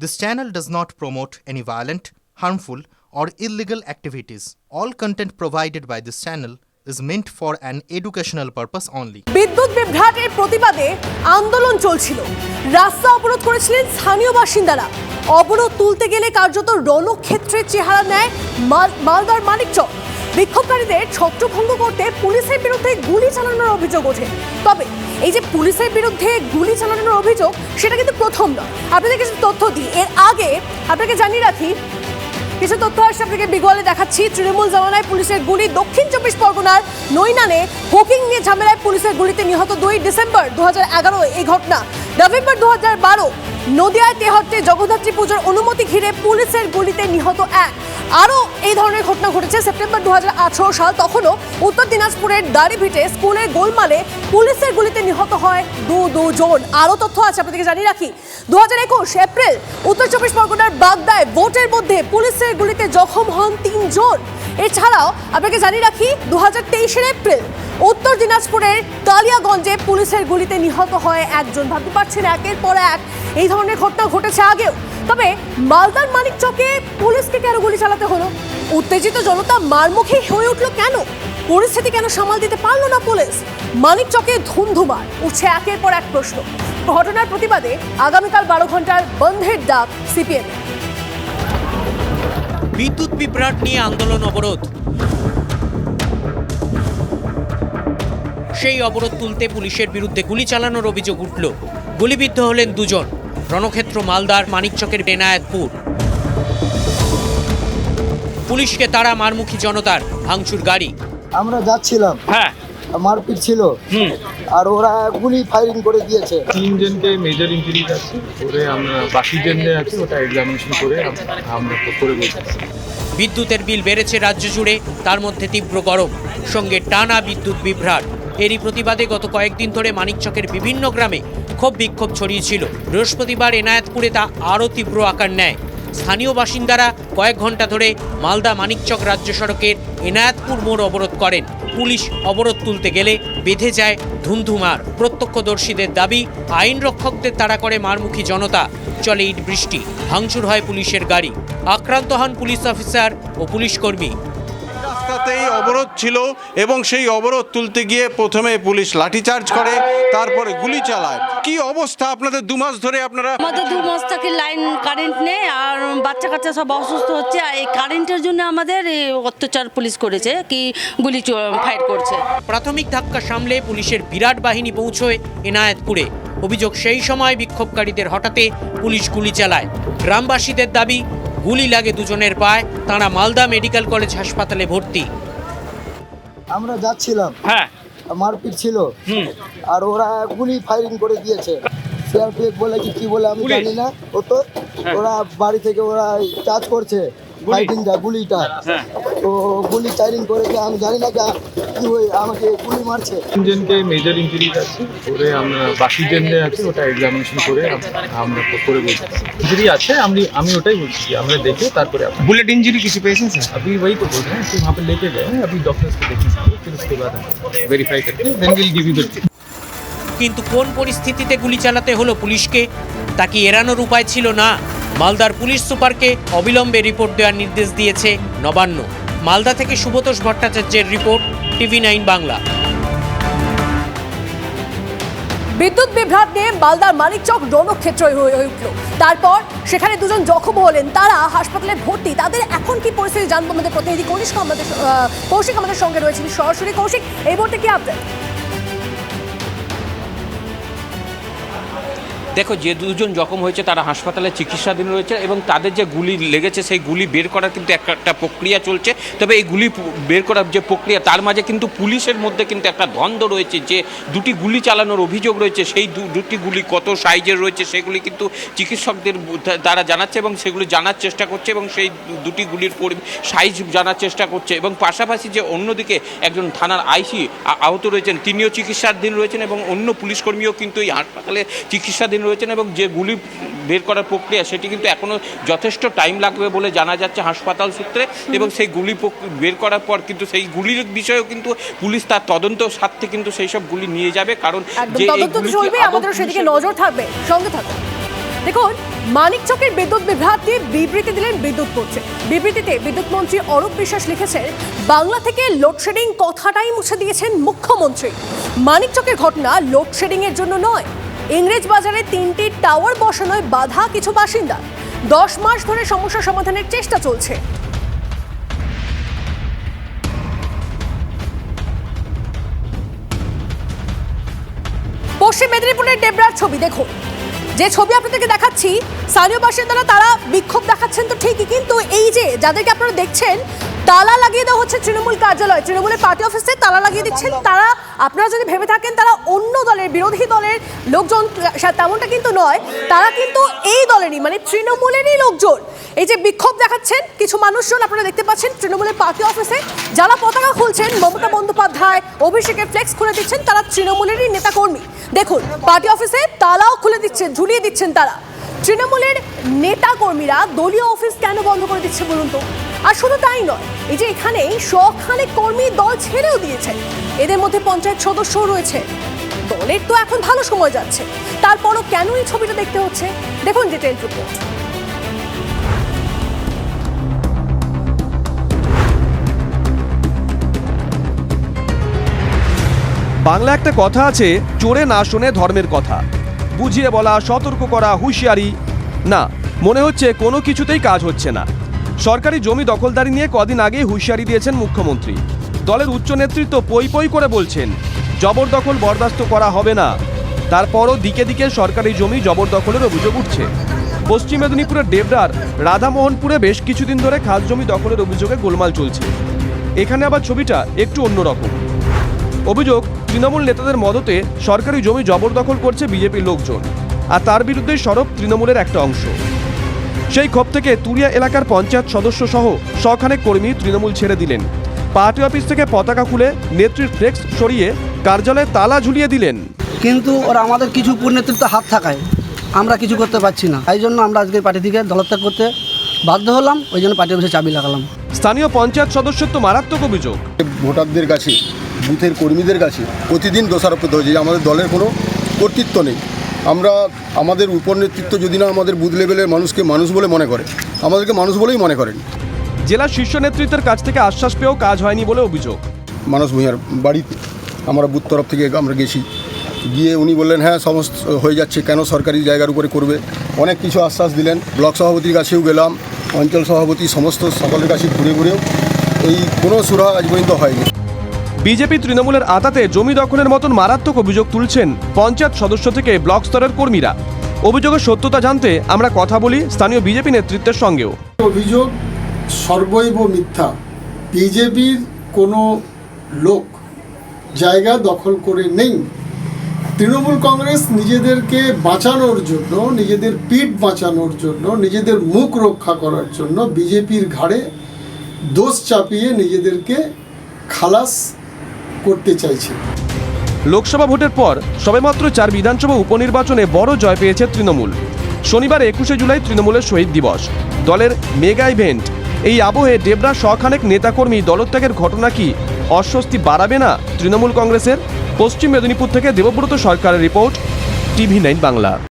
This channel does not promote any violent, harmful, or illegal activities. All content provided by this channel is meant for an educational purpose only. বিদ্যুৎ বিভ্রাটের প্রতিবাদে আন্দোলন চলছিল রাস্তা অবরোধ করেছিলেন স্থানীয় বাসিন্দারা অবরোধ তুলতে গেলে কার্যত রণক্ষেত্রের চেহারা নেয় মালদার মানিকচক বিক্ষোভকারীদের ছত্রভঙ্গ করতে পুলিশের বিরুদ্ধে গুলি চালানোর অভিযোগ ওঠে। তবে এই যে পুলিশের বিরুদ্ধে গুলি চালানোর অভিযোগ, সেটা কিন্তু প্রথম নয়। আপনাদের কিছু তথ্য দিই। এর আগে আপনাকে জানিয়ে রাখি, কিছু তথ্য আসছে আপনাকে বিগলে দেখাচ্ছি। তৃণমূল জমানায় পুলিশের গুলি দক্ষিণ চব্বিশ পরগনার নৈনানে, হোকিং নিয়ে ঝামেলায় পুলিশের গুলিতে নিহত দুই ডিসেম্বর দু হাজার এগারো এই ঘটনা। নভেম্বর দু হাজার বারো, নদিয়ায় তেহট্টে জগদ্ধাত্রী পুজোর অনুমতি ঘিরে পুলিশের গুলিতে নিহত এক। আরও এই ধরনের ঘটনা ঘটেছে সেপ্টেম্বর দু সাল। তখনও উত্তর দিনাজপুরের দাড়িভিটে স্কুলের গোলমালে পুলিশের গুলিতে নিহত হয় দু দুজন আরও তথ্য আছে, আপনাদেরকে জানিয়ে রাখি। দু হাজার একুশ এপ্রিল, উত্তর চব্বিশ পরগনার বাগদায় ভোটের মধ্যে পুলিশের গুলিতে জখম হন তিনজন এছাড়াও, আপনাকে জানিয়ে রাখি দু হাজার এপ্রিল উত্তর দিনাজপুরের কালিয়াগঞ্জে পুলিশের গুলিতে নিহত হয় একজন। ভাবতে পারছেন একের পর এক এই ধরনের ঘটনা ঘটেছে আগেও। তবে মালদার মানিক চকে পুলিশকে কেন গুলি চালাতে হলো? উত্তেজিত জনতা মারমুখী হয়ে উঠল কেন? পরিস্থিতি কেন সামাল দিতে পারল না পুলিশ? মানিক চকে ধুমধুমার উঠছে একের পর এক প্রশ্ন। ঘটনার প্রতিবাদে আগামীকাল বারো ঘণ্টার বন্ধের ডাক সিপিএম বিদ্যুৎ বিভ্রাট নিয়ে আন্দোলন অবরোধ। সেই অবরোধ তুলতে পুলিশের বিরুদ্ধে গুলি চালানোর অভিযোগ উঠল। গুলিবিদ্ধ হলেন দুজন। রণক্ষেত্র মালদার মানিকচকের বেনায়েতপুর। পুলিশকে তারা মারমুখী জনতার ভাঙচুর গাড়ি। আমরা যাচ্ছিলাম। হ্যাঁ। মারপিট ছিল। হুম। আর ওরা গুলি ফায়ারিং করে দিয়েছে। তিনজনকে মেজর ইঞ্জুরিজ আছে। করে আমরা বাকি জেনে আছে ওটা এক্সামিনেশন করে আমরা করে বলছি। বিদ্যুতের বিল বেড়েছে রাজ্য জুড়ে তার মধ্যে তীব্র গরম। সঙ্গে টানা বিদ্যুৎ বিভ্রাট। এরই প্রতিবাদে গত কয়েকদিন ধরে মানিকচকের বিভিন্ন গ্রামে ক্ষোভ বিক্ষোভ ছড়িয়েছিল। বৃহস্পতিবার এনায়েতপুরে তা আরও তীব্র আকার নেয়। স্থানীয় বাসিন্দারা কয়েক ঘণ্টা ধরে মালদা মানিকচক রাজ্য সড়কের এনায়েতপুর মোড় অবরোধ করেন। পুলিশ অবরোধ তুলতে গেলে বেঁধে যায় ধুমধুমার। প্রত্যক্ষদর্শীদের দাবি, আইন রক্ষকদের তাড়া করে মারমুখী জনতা। চলে ইট বৃষ্টি। ভাঙচুর হয় পুলিশের গাড়ি। আক্রান্ত হন পুলিশ অফিসার ও পুলিশ কর্মী। রাস্তাতেই অবরোধ ছিল এবং সেই অবরোধ তুলতে গিয়ে প্রথমে পুলিশ লাঠিচার্জ করে তারপরে গুলি চালায়। কি অবস্থা আপনাদের? দু মাস ধরে আপনারা আমাদের দু মাস থেকে লাইন কারেন্ট নেই আর বাচ্চা কাচ্চা সব অসুস্থ হচ্ছে। আর এই কারেন্টের জন্য আমাদের অত্যাচার পুলিশ করেছে কি গুলি ফাইট করছে। প্রাথমিক ধাক্কা সামলে পুলিশের বিরাট বাহিনী পৌঁছয় এনায়েতপুরে। অভিযোগ সেই সময় বিক্ষোভকারীদের হঠাতে পুলিশ গুলি চালায়। গ্রামবাসীদের দাবি গুলি লাগে দুজনের পায় তারা মালদা মেডিকেল কলেজ হাসপাতালে ভর্তি। আমরা যাচ্ছিলাম। হ্যাঁ। মারপিট ছিল। আর ওরা গুলি ফায়ারিং করে দিয়েছে। সিআরপিএফ বলে কি কি বলে আমি জানি না। ও তো হ্যাঁ। ওরা বাড়ি থেকে ওরা চার্জ করছে। ফাইটিংটা গুলিটা হ্যাঁ। তো গুলি ফায়ারিং করেছে আমি জানি না কি কি হয়ে আমাকে গুলি মারছে তিনজনকে মেজর ইঞ্জুরিজ আছে করে আমরা বাকি জেনে আছে ওটা এক্সামিনেশন করে আম- আমরা তো করে বলছি ইঞ্জুরি আছে আমি আমি ওটাই বলছি कि আমরা দেখে তারপরে आप- बुलेट इंजरी किसी पेशेंट से अभी वही तो बोल रहे हैं कि वहाँ पे लेके गए हैं अभी डॉक्टर्स को देखेंगे फिर उसके बाद हम वेरीफाई करके then will give you the কিন্তু কোন পরিস্থিতিতে গুলি চালাতে হলো পুলিশকে তা কি এড়ানোর উপায় ছিল না মালদার পুলিশ সুপারকে অবিলম্বে রিপোর্ট দেওয়ার নির্দেশ দিয়েছে নবান্ন। মালদা থেকে সুব্রতোষ ভট্টাচার্যের রিপোর্ট, টিভি নাইন বাংলা। বিদ্যুৎ বিভ্রাট নিয়ে মালদার মানিকচক রণক্ষেত্র হয়ে উঠল। তারপর সেখানে দুজন জখম হলেন। তারা হাসপাতালে ভর্তি। তাদের এখন কি পরিস্থিতি জানব আমাদের প্রতিনিধি কৌশিক আমাদের কৌশিক আমাদের সঙ্গে রয়েছেন। সরাসরি কৌশিক, এই মুহূর্তে কি আপডেট দেখো, যে দুজন জখম হয়েছে, তারা হাসপাতালে চিকিৎসাধীন রয়েছে এবং তাদের যে গুলি লেগেছে, সেই গুলি বের করার কিন্তু একটা প্রক্রিয়া চলছে। তবে এই গুলি বের করার যে প্রক্রিয়া, তার মাঝে কিন্তু পুলিশের মধ্যে কিন্তু একটা দ্বন্দ্ব রয়েছে যে দুটি গুলি চালানোর অভিযোগ রয়েছে, সেই দুটি গুলি কত সাইজের রয়েছে, সেগুলি কিন্তু চিকিৎসকদের দ্বারা জানাচ্ছে এবং সেগুলি জানার চেষ্টা করছে এবং সেই দুটি গুলির সাইজ জানার চেষ্টা করছে। এবং পাশাপাশি যে অন্যদিকে একজন থানার আইসি আহত রয়েছেন, তিনিও চিকিৎসাধীন রয়েছেন এবং অন্য পুলিশ কর্মীও কিন্তু এই হাসপাতালে চিকিৎসাধীন রয়েছেন এবং যে গুলি বের করার প্রক্রিয়া সেটি কিন্তু এখনও যথেষ্ট টাইম লাগবে বলে জানা যাচ্ছে হাসপাতাল সূত্রে এবং সেই গুলি বের করার পর কিন্তু সেই গুলির বিষয়েও কিন্তু পুলিশ তার তদন্ত স্বার্থে কিন্তু সেই সব গুলি নিয়ে যাবে। কারণ যে চলবে আমাদের সেদিকে নজর থাকবে। সঙ্গে থাকবে দেখুন মানিকচকের বিদ্যুৎ বিভ্রাট দিয়ে বিবৃতি দিলেন বিদ্যুৎ মন্ত্রী। বিবৃতিতে বিদ্যুৎ মন্ত্রী অরূপ বিশ্বাস লিখেছেন বাংলা থেকে লোডশেডিং কথাটাই মুছে দিয়েছেন মুখ্যমন্ত্রী। মানিকচকের ঘটনা লোডশেডিং এর জন্য নয় ইংরেজ বাজারে তিনটি টাওয়ার বসানোয় বাধা কিছু বাসিন্দা। দশ মাস ধরে সমস্যা সমাধানের চেষ্টা চলছে। পশ্চিম মেদিনীপুরের ডেবরার ছবি দেখো যে ছবি আপনাদেরকে দেখাচ্ছি, স্থানীয় বাসিন্দারা তারা বিক্ষোভ দেখাচ্ছেন তো ঠিকই, কিন্তু এই যে যাদেরকে আপনারা দেখছেন তালা লাগিয়ে দেওয়া হচ্ছে তৃণমূল কার্যালয়। তৃণমূলের পার্টি অফিসে তালা লাগিয়ে দিচ্ছেন। তারা আপনারা যদি ভেবে থাকেন তারা অন্য দলের বিরোধী দলের লোকজন তেমনটা কিন্তু নয়। তারা কিন্তু এই দলেরই মানে তৃণমূলেরই লোকজন। এই যে বিক্ষোভ দেখাচ্ছেন কিছু মানুষজন আপনারা দেখতে পাচ্ছেন তৃণমূলের পার্টি অফিসে যারা পতাকা খুলছেন মমতা বন্দ্যোপাধ্যায় অভিষেকের ফ্লেক্স খুলে দিচ্ছেন তারা তৃণমূলেরই নেতাকর্মী। দেখুন পার্টি অফিসে তালাও খুলে দিচ্ছেন ঝুলিয়ে দিচ্ছেন তারা। তৃণমূলের নেতা কর্মীরা দলীয় অফিস কেন বন্ধ করে দিচ্ছে বলুন তো? আর শুধু তাই নয়, এই যে এখানে শখানেক কর্মী দল ছেড়েও দিয়েছে। এদের মধ্যে পঞ্চায়েত সদস্যও রয়েছে। দলের তো এখন ভালো সময় যাচ্ছে। তারপরও কেন এই ছবিটা দেখতে হচ্ছে? দেখুন ডিটেল রিপোর্ট। বাংলা একটা কথা আছে, চোরে না শোনে ধর্মের কথা। বুঝিয়ে বলা, সতর্ক করা, হুঁশিয়ারি। না, মনে হচ্ছে কোনো কিছুতেই কাজ হচ্ছে না। সরকারি জমি দখলদারি নিয়ে কদিন আগেই হুঁশিয়ারি দিয়েছেন মুখ্যমন্ত্রী। দলের উচ্চ নেতৃত্ব পই পই করে বলছেন, জবরদখল বরদাস্ত করা হবে না। তারপরও দিকে দিকে সরকারি জমি জবরদখলের অভিযোগ উঠছে। পশ্চিম মেদিনীপুরের ডেবরার রাধামোহনপুরে বেশ কিছুদিন ধরে খাস জমি দখলের অভিযোগে গোলমাল চলছে। এখানে আবার ছবিটা একটু অন্যরকম। অভিযোগ, তৃণমূল নেতাদের মদতে সরকারি জমি জবরদখল করছে বিজেপির লোকজন। আর তার বিরুদ্ধে সরব তৃণমূলের একটা অংশ। সেই ক্ষোভ থেকে তুরিয়া এলাকার পঞ্চায়েত সদস্য সহ শখানেক কর্মী তৃণমূল ছেড়ে দিলেন। পার্টি অফিস থেকে পতাকা খুলে নেত্রীর ফ্লেক্স সরিয়ে কার্যালয়ে তালা ঝুলিয়ে দিলেন। কিন্তু ওরা আমাদের কিছু নেতৃত্ব হাত থাকায় আমরা কিছু করতে পারছি না। তাই জন্য আমরা আজকে পার্টি থেকে দলত্যাগ করতে বাধ্য হলাম ওই জন্য পার্টি অফিসে চাবি লাগালাম। স্থানীয় পঞ্চায়েত সদস্যের তো মারাত্মক অভিযোগ। ভোটারদের কাছে বুথের কর্মীদের কাছে প্রতিদিন দোষারোপ করতে হয়েছে যে আমাদের দলের কোনো কর্তৃত্ব নেই। আমরা আমাদের উপর নেতৃত্ব যদি না আমাদের বুথ লেভেলের মানুষকে মানুষ বলে মনে করে আমাদেরকে মানুষ বলেই মনে করেন। জেলা শীর্ষ নেতৃত্বের কাছ থেকে আশ্বাস পেয়েও কাজ হয়নি বলে অভিযোগ। মানুষ ভূঁইয়ার বাড়িতে আমরা বুথ তরফ থেকে আমরা গেছি। গিয়ে উনি বললেন হ্যাঁ সমস্ত হয়ে যাচ্ছে কেন সরকারি জায়গার উপরে করবে? অনেক কিছু আশ্বাস দিলেন। ব্লক সভাপতির কাছেও গেলাম অঞ্চল সভাপতি সমস্ত সকলের কাছে ঘুরে ঘুরেও। এই কোনো সুরা আজ পর্যন্ত হয়নি। বিজেপি তৃণমূলের আতাতে জমি দখলের মতন মারাত্মক অভিযোগ তুলছেন পঞ্চায়েত সদস্য থেকে ব্লক স্তরের কর্মীরা। অভিযোগের সত্যতা জানতে আমরা কথা বলি স্থানীয় বিজেপি নেতৃত্বের সঙ্গেও। অভিযোগ সর্বৈব মিথ্যা। বিজেপির কোনো লোক জায়গা দখল করে নেই। তৃণমূল কংগ্রেস নিজেদেরকে বাঁচানোর জন্য, নিজেদের পিঠ বাঁচানোর জন্য, নিজেদের মুখ রক্ষা করার জন্য বিজেপির ঘাড়ে দোষ চাপিয়ে নিজেদেরকে খালাস করতে চাইছে। লোকসভা ভোটের পর সবেমাত্র চার বিধানসভা উপনির্বাচনে বড় জয় পেয়েছে তৃণমূল। শনিবার একুশে জুলাই তৃণমূলের শহীদ দিবস। দলের মেগা ইভেন্ট। এই আবহে ডেবরা শখানেক নেতাকর্মী দলত্যাগের ঘটনা কি অস্বস্তি বাড়াবে না তৃণমূল কংগ্রেসের? পশ্চিম মেদিনীপুর থেকে দেবব্রত সরকারের রিপোর্ট, টিভি নাইন বাংলা।